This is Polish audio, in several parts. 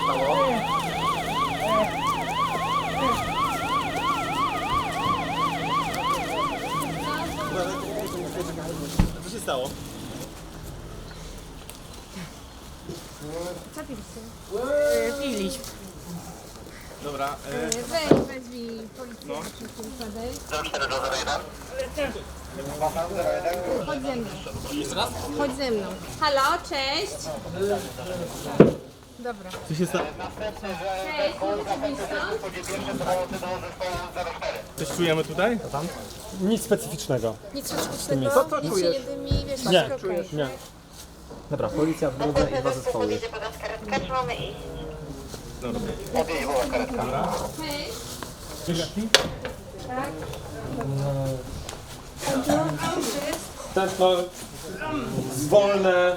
zostało. Co się stało? Co piliście? Piliśmy. Dobra. E, e Weź, wezwij policję, no. szybko układaj. Chodź ze mną. Chodź ze mną. Halo, cześć. Dobra. co się stało? Ci stąd? Coś czujemy tutaj? Nic specyficznego. Nic specyficznego. Co to Nic czujesz? się nie dymi, wiesz, Nie, wszystko okej. Nie. Dobra, policja w drodze i dwa zespoły. Cześć. Tak? Tętno zwolne,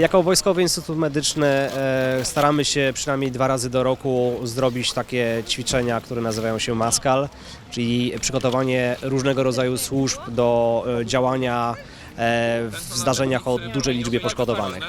Jako Wojskowy Instytut Medyczny e, staramy się przynajmniej dwa razy do roku zrobić takie ćwiczenia, które nazywają się MASKAL, czyli przygotowanie różnego rodzaju służb do e, działania e, w zdarzeniach o dużej liczbie poszkodowanych.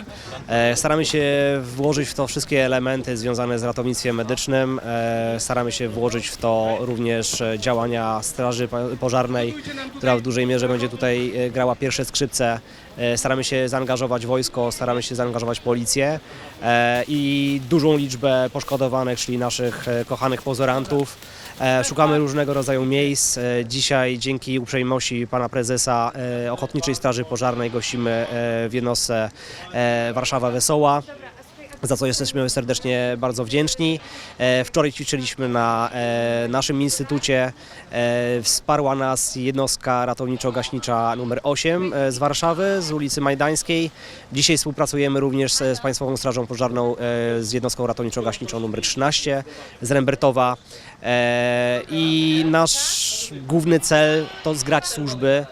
E, Staramy się włożyć w to wszystkie elementy związane z ratownictwem medycznym, e, staramy się włożyć w to również e, działania Straży Pożarnej, która w dużej mierze będzie tutaj e, grała pierwsze skrzypce. E, Staramy się zaangażować wojsko, staramy się zaangażować policję e, i dużą liczbę poszkodowanych, czyli naszych e, kochanych pozorantów. E, Szukamy różnego rodzaju miejsc. E, Dzisiaj dzięki uprzejmości pana prezesa e, Ochotniczej Straży Pożarnej gościmy w jednostce Warszawa Wesoła za co jesteśmy serdecznie bardzo wdzięczni. E, Wczoraj ćwiczyliśmy na e, naszym instytucie. E, Wsparła nas jednostka ratowniczo-gaśnicza numer 8 e, z Warszawy, z ulicy Majdańskiej. Dzisiaj współpracujemy również z, Państwową Strażą Pożarną, z jednostką ratowniczo-gaśniczą numer 13 z Rembertowa. I nasz główny cel to zgrać służby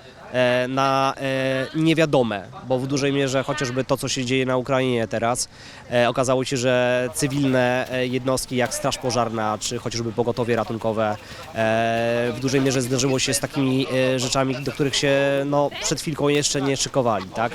na e, niewiadome, bo w dużej mierze chociażby to, co się dzieje na Ukrainie teraz, e, okazało się, że cywilne e, jednostki jak Straż Pożarna czy chociażby pogotowie ratunkowe e, w dużej mierze zderzyło się z takimi e, rzeczami, do których się no, przed chwilką jeszcze nie szykowali, tak?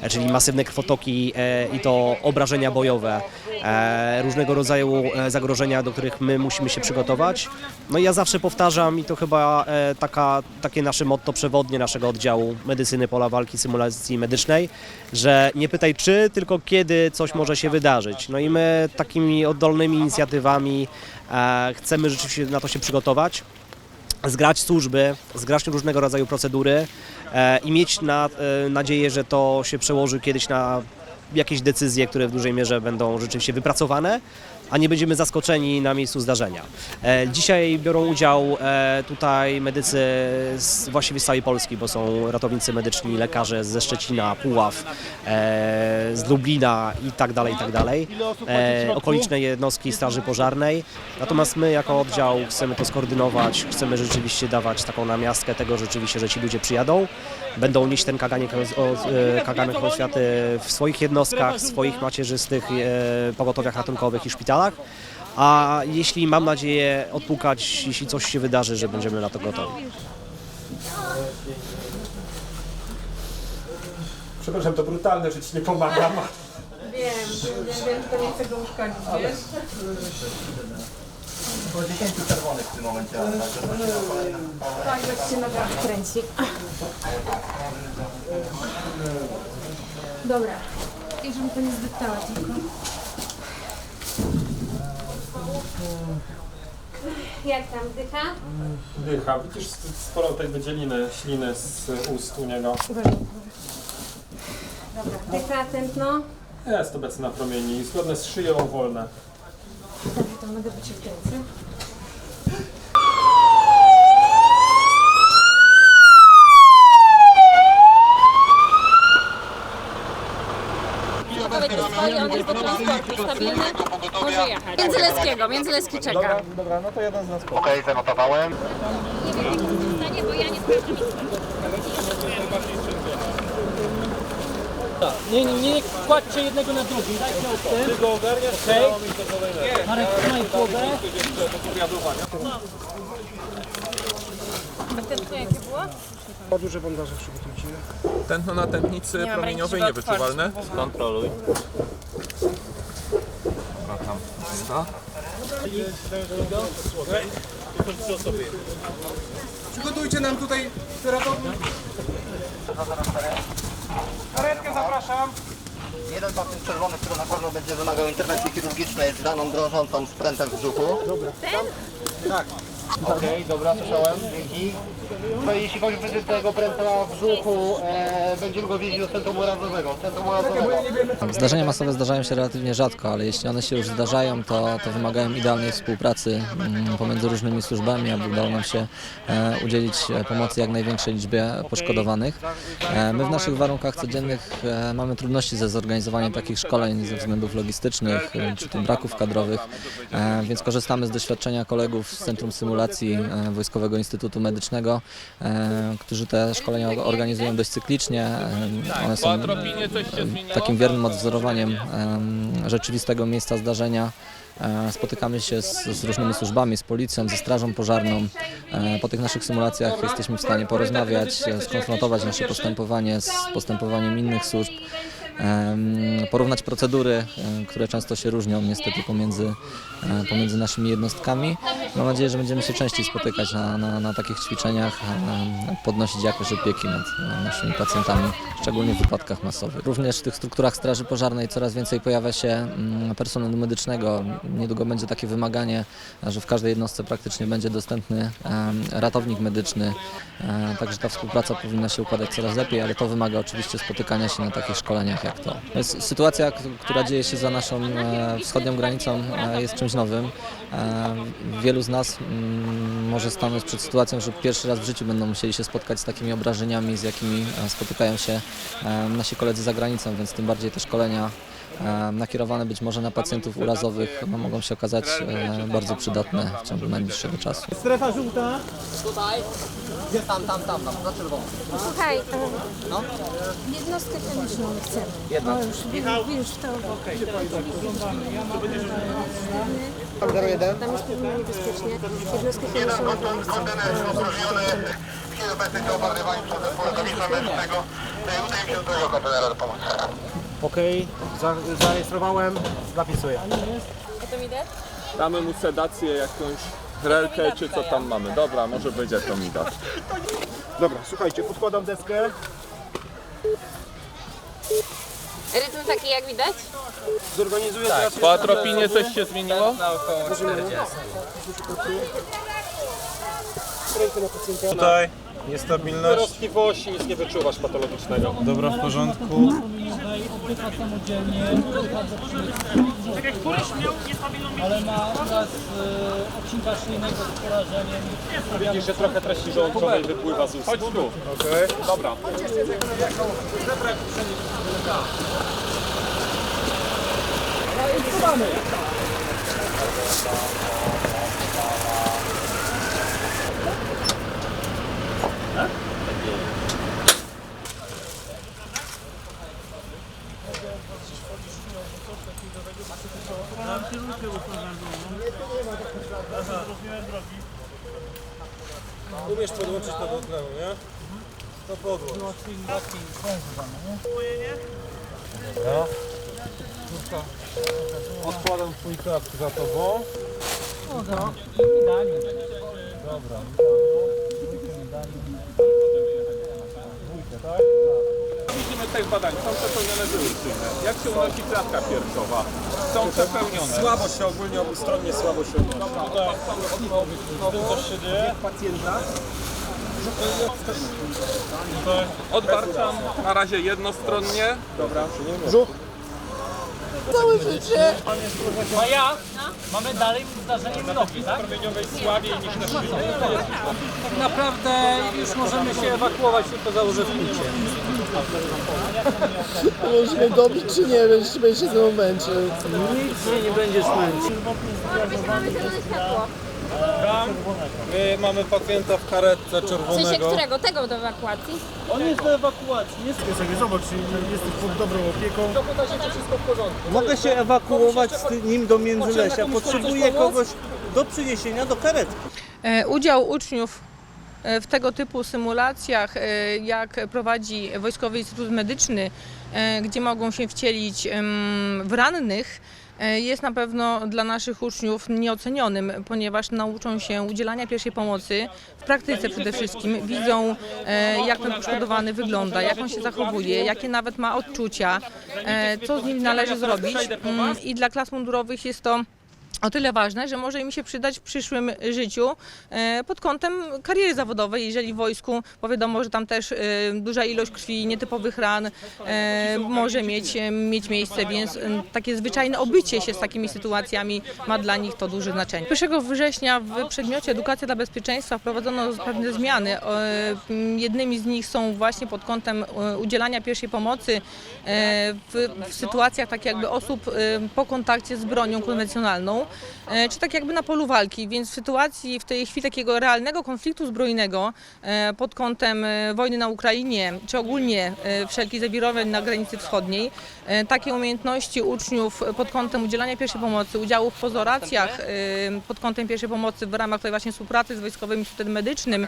E, czyli masywne krwotoki e, i to obrażenia bojowe, e, różnego rodzaju e, zagrożenia, do których my musimy się przygotować. No i ja zawsze powtarzam i to chyba e, taka, takie nasze motto przewodnie naszego oddziału medycyny pola walki symulacji medycznej, że nie pytaj czy, tylko kiedy coś może się wydarzyć. No i my takimi oddolnymi inicjatywami e, chcemy rzeczywiście na to się przygotować zgrać służby, zgrać różnego rodzaju procedury e, i mieć na, e, nadzieję, że to się przełoży kiedyś na jakieś decyzje, które w dużej mierze będą rzeczywiście wypracowane, a nie będziemy zaskoczeni na miejscu zdarzenia. E, dzisiaj biorą udział e, tutaj medycy z, właściwie z całej Polski, bo są ratownicy medyczni, lekarze ze Szczecina, Puław, e, z Lublina i tak dalej, i tak dalej. Okoliczne jednostki Straży Pożarnej. Natomiast my jako oddział chcemy to skoordynować, chcemy rzeczywiście dawać taką namiastkę tego rzeczywiście, że ci ludzie przyjadą, będą nieść ten kaganek, kaganek oświaty w swoich jednostkach, w swoich macierzystych pogotowiach ratunkowych i szpitalach. A jeśli mam nadzieję odpukać, jeśli coś się wydarzy, że będziemy na to gotowi. Przepraszam, to brutalne, że ci nie pomagam. Wiem, wiem, wiem, to nie chcę go uszkodzić, wiesz? Było 10 czerwonych w tym momencie. ale kolejne. Tak, że się noga kręci. Dobra. I żebym to nie zdeptała tylko. Jak tam dycha? Dycha. Widzisz sporo tej wydzieliny, śliny z ust u niego. Dobra, dycha tętno. Jest obecny na promieni, zgodne z szyją, wolne. Dobrze, to mogę być w ręce. Stabilny może jechać. Międzyleskiego, Międzyleski czeka. Dobra, no to jeden z nas Okej, zanotowałem. Nie wiem, jak to nie. Nie, nie, nie kładźcie jednego na drugi, dajcie od tym. Ty go ogarniasz? Okej. Marek, trzymaj głowę. Tętno jakie było? Tętno na tętnicy promieniowej niewyczuwalne. Kontroluj. Sta. Przygotujcie nam tutaj Jeden pacjent czerwony, który na pewno będzie wymagał interwencji chirurgicznej z raną drążącą z prętem w brzuchu. Dobra. Tak. Okej, dobra, słyszałem, dzięki. No jeśli chodzi o tego pręta w brzuchu, e, będziemy go wieźli do centrum urazowego. Centrum urazowego. Zdarzenia masowe zdarzają się relatywnie rzadko, ale jeśli one się już zdarzają, to, to wymagają idealnej współpracy mm, pomiędzy różnymi służbami, aby udało nam się e, udzielić e, pomocy jak największej liczbie poszkodowanych. E, My w naszych warunkach codziennych e, mamy trudności ze zorganizowaniem takich szkoleń ze względów logistycznych e, czy tym braków kadrowych, e, więc korzystamy z doświadczenia kolegów z Centrum Symulacji e, Wojskowego Instytutu Medycznego, którzy te szkolenia organizują dość cyklicznie. E, One są e, takim wiernym odwzorowaniem em, rzeczywistego miejsca zdarzenia. E, Spotykamy się z, z różnymi służbami, z policją, ze strażą pożarną. E, Po tych naszych symulacjach jesteśmy w stanie porozmawiać, e, skonfrontować nasze postępowanie z postępowaniem innych służb, porównać procedury, które często się różnią niestety pomiędzy, e, pomiędzy naszymi jednostkami. Mam nadzieję, że będziemy się częściej spotykać na, na, na takich ćwiczeniach, podnosić jakość opieki nad e, naszymi pacjentami, szczególnie w wypadkach masowych. Również w tych strukturach Straży Pożarnej coraz więcej pojawia się mm, personelu medycznego. Niedługo będzie takie wymaganie, że w każdej jednostce praktycznie będzie dostępny ratownik medyczny, E, także ta współpraca powinna się układać coraz lepiej, ale to wymaga oczywiście spotykania się na takich szkoleniach jak to. Sytuacja, która dzieje się za naszą e, wschodnią granicą e, jest czymś nowym. E, Wielu z nas mm, może stanąć przed sytuacją, że pierwszy raz w życiu będą musieli się spotkać z takimi obrażeniami, z jakimi spotykają się nasi koledzy za granicą, więc tym bardziej te szkolenia nakierowane być może na pacjentów urazowych no, mogą się okazać e, bardzo przydatne w ciągu najbliższego czasu. Strefa żółta. Tam, tam, tam, tam, na czerwono. Słuchaj, no. jednostkę chemiczną chcemy. Jedna. O, już, już to. Tam 01. Tam jest pewnie niebezpiecznie. Jednostkę chemiczną. W chwili obecnej to obarwywani przez zespół ratownictwa medycznego. Udaje mi się do tego kontenera do pomocy. Okej, za, zarejestrowałem, zapisuję. Damy mu sedację, jakąś relkę czy co tam mamy. Dobra, może będzie to mi dać. Dobra, słuchajcie, podkładam deskę. Rytm taki jak widać? Zorganizuję teraz... Po atropinie coś się zmieniło? Tutaj, niestabilność. Roztliwości, nic nie wyczuwasz patologicznego. Dobra, w porządku. Tak jak któryś miał niestabilną Ale ma teraz e, odcinka szlijnego z porażeniem. Widzisz, że trochę treści żołądkowej wypływa z ust. Chodź tu. Okej. Dobra. Umiesz podłączyć to do tlenu, nie? To Dobra. Odkładam twój kask za tobą. Dobra. Widzimy tych badań. Są przepełnione wyłuszczyny. Jak się unosi klatka piersiowa? Są przepełnione. Słabo się ogólnie obustronnie słabo się Dobra, tutaj coś się dzieje. Pacjenta. Odbarczam na razie jednostronnie. Brzuch. A ja? Mamy dalej zdarzenie mnogi, tak? Promieniowej słabiej niż na szczycie. Tak naprawdę już możemy się ewakuować tylko za urzędnikiem. Możemy dobić czy nie? Będziesz będzie się znowu męczył. Nic się nie będziesz męczył. Mamy zielone światło. Tam my mamy pacjenta w karetce W sensie czerwonego. którego? Tego do ewakuacji? On jest do ewakuacji. Jest sobie zobacz, jesteś pod dobrą opieką. wszystko w porządku. Mogę się ewakuować z nim do Międzylesia. Potrzebuję kogoś do przyniesienia do karetki. E, Udział uczniów e, w tego typu symulacjach, e, jak prowadzi Wojskowy Instytut Medyczny, e, gdzie mogą się wcielić em, w rannych, jest na pewno dla naszych uczniów nieocenionym, ponieważ nauczą się udzielania pierwszej pomocy w praktyce przede wszystkim. Widzą, e, jak ten poszkodowany wygląda, jak on się zachowuje, jakie nawet ma odczucia, e, co z nim należy zrobić. Mm, I dla klas mundurowych jest to o tyle ważne, że może im się przydać w przyszłym życiu e, pod kątem kariery zawodowej, jeżeli w wojsku, bo wiadomo, że tam też e, duża ilość krwi, nietypowych ran e, może mieć, mieć miejsce, więc takie zwyczajne obycie się z takimi sytuacjami ma dla nich to duże znaczenie. 1 września w przedmiocie Edukacja dla Bezpieczeństwa wprowadzono pewne zmiany. Jednymi z nich są właśnie pod kątem udzielania pierwszej pomocy w, w sytuacjach tak jakby osób po kontakcie z bronią konwencjonalną, e, czy tak jakby na polu walki, więc w sytuacji w tej chwili takiego realnego konfliktu zbrojnego e, pod kątem e, wojny na Ukrainie, czy ogólnie wszelkich zawirowań na granicy wschodniej, takie umiejętności uczniów pod kątem udzielania pierwszej pomocy, udziału w pozoracjach pod kątem pierwszej pomocy w ramach tej właśnie współpracy z Wojskowym Instytutem Medycznym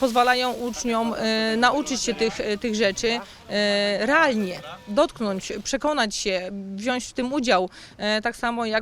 pozwalają uczniom nauczyć się tych, tych rzeczy realnie, dotknąć, przekonać się, wziąć w tym udział, tak samo jak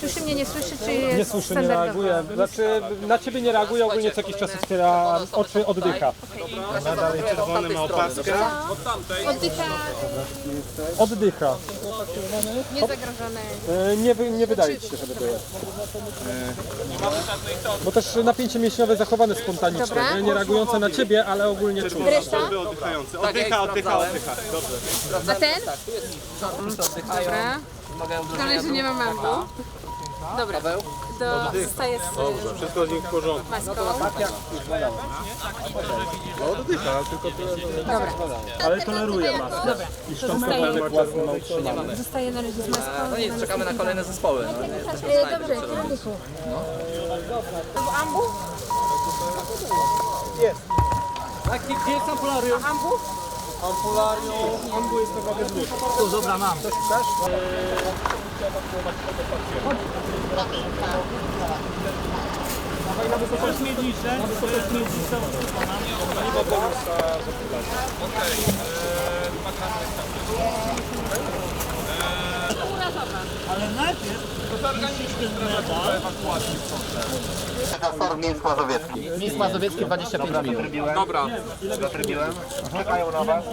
Słyszy mnie, nie słyszy, czy jest Nie słyszy, nie standardowo? reaguje. Znaczy, na ciebie nie reaguje, ogólnie co jakiś czas otwiera oczy, oddycha. Dalej czerwony ma opaskę. Oddycha Oddycha. niezagrożone. E, Nie, wy- nie wydaje ci się, żeby to jest. Bo też napięcie mięśniowe zachowane spontaniczne, Dobra. nie, nie reagujące na ciebie, ale ogólnie czuć. Reszta? Oddychający. Oddycha, oddycha, oddycha. A ten? Dobra. Szkoda, że nie ma mangu. Dobra. Do, zostaje z Wszystko z nim w porządku. maską. No oddycha, tylko tyle. Dobra. Ale toleruje masę. Dobra. To zostaje, zostaje na razie z maską. No nic, czekamy na kolejne zespoły. No, E, Dobrze, kierowniku. Albo ambu? Gdzie, gdzie jest ampularium? Ambu? Ambularium, ambu jest na wagę dwóch. Tu, dobra, mam. Wysokość miednicze, wysokość miednicze. Ale najpierw zorganizujmy medal. Profesor Mińsk Mazowiecki. Mistrz Mazowiecki 25 minut. Dobra, Zatrybiłem. Czekają na was.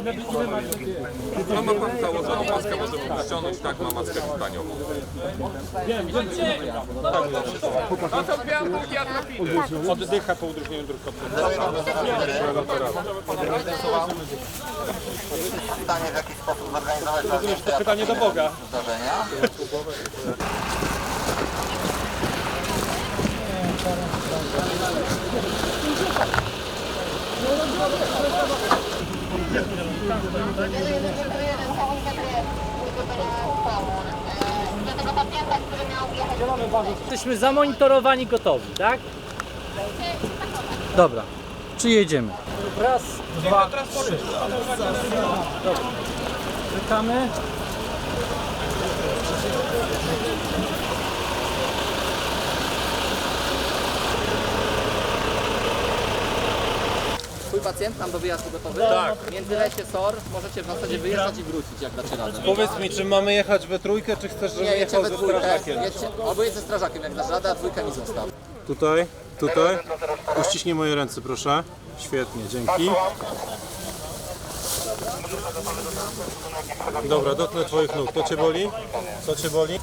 a ma pan założoną maskę, możemy ściągnąć, tak, ma maskę tytaniową. No to dwie ampulki atrofidy. Oddycha po udrożnieniu dróg w stanie w jakiś sposób zorganizować ważniejsze Pytanie do Boga. zdarzenia. Jesteśmy zamonitorowani, gotowi, tak? Dobra, czy jedziemy? Raz, dwa, trzy. Dobra. Czekamy. Twój pacjent tam do wyjazdu gotowy? Tak. Międzylesie SOR, możecie w zasadzie wyjeżdżać i wrócić, jak dacie radę. Powiedz mi, czy mamy jechać we trójkę, czy chcesz, żebym Nie, jedźcie jechał we ze dwójkę, strażakiem? jedźcie, albo jedź ze strażakiem, jak dasz radę, a dwójkę mi zostaw. Tutaj, tutaj. Uściśnij moje ręce, proszę. Świetnie, dzięki. Dobra, dotknę twoich nóg. To cię boli? Co cię boli?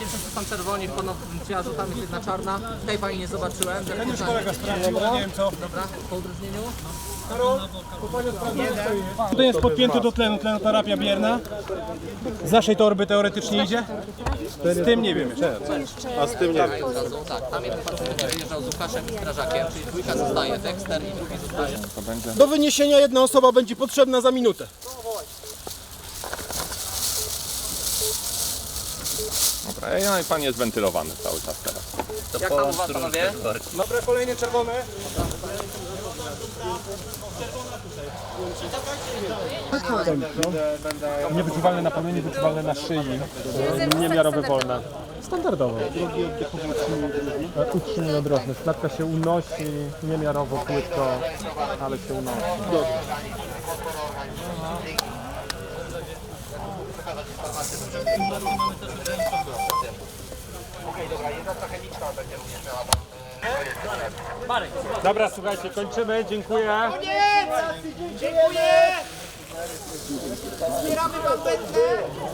Pierwszy są czerwoni, ponownie rzutami jedna czarna. Tej pani nie zobaczyłem. Ten już kolega sprawdził, nie wiem co. Dobra, po udrożnieniu. Tutaj jest podpięty do tlenu, tlenoterapia bierna. Z naszej torby teoretycznie idzie? Z tym nie wiem jeszcze. A z tym nie wiem. Tak. Tam jeden pacjent będzie wyjeżdżał z Łukaszem i strażakiem, czyli dwójka zostaje, Dexter i drugi zostaje. Do wyniesienia jedna osoba będzie potrzebna za minutę. Dobra, no i pan jest wentylowany cały czas teraz. Jak tam u was panowie? Dobra, kolejne czerwone. Niewyczuwalne na pamięci, niewyczuwalne na szyi. Niemiarowe wolne. Standardowo. Utrzymanie odrożne. Klatka się unosi, niemiarowo, płytko, ale się unosi. Dobra, słuchajcie, kończymy. Dziękuję.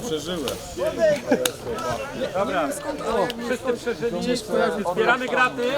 Przeżyłem. Dobra, wszyscy przeżyli. Zbieramy graty.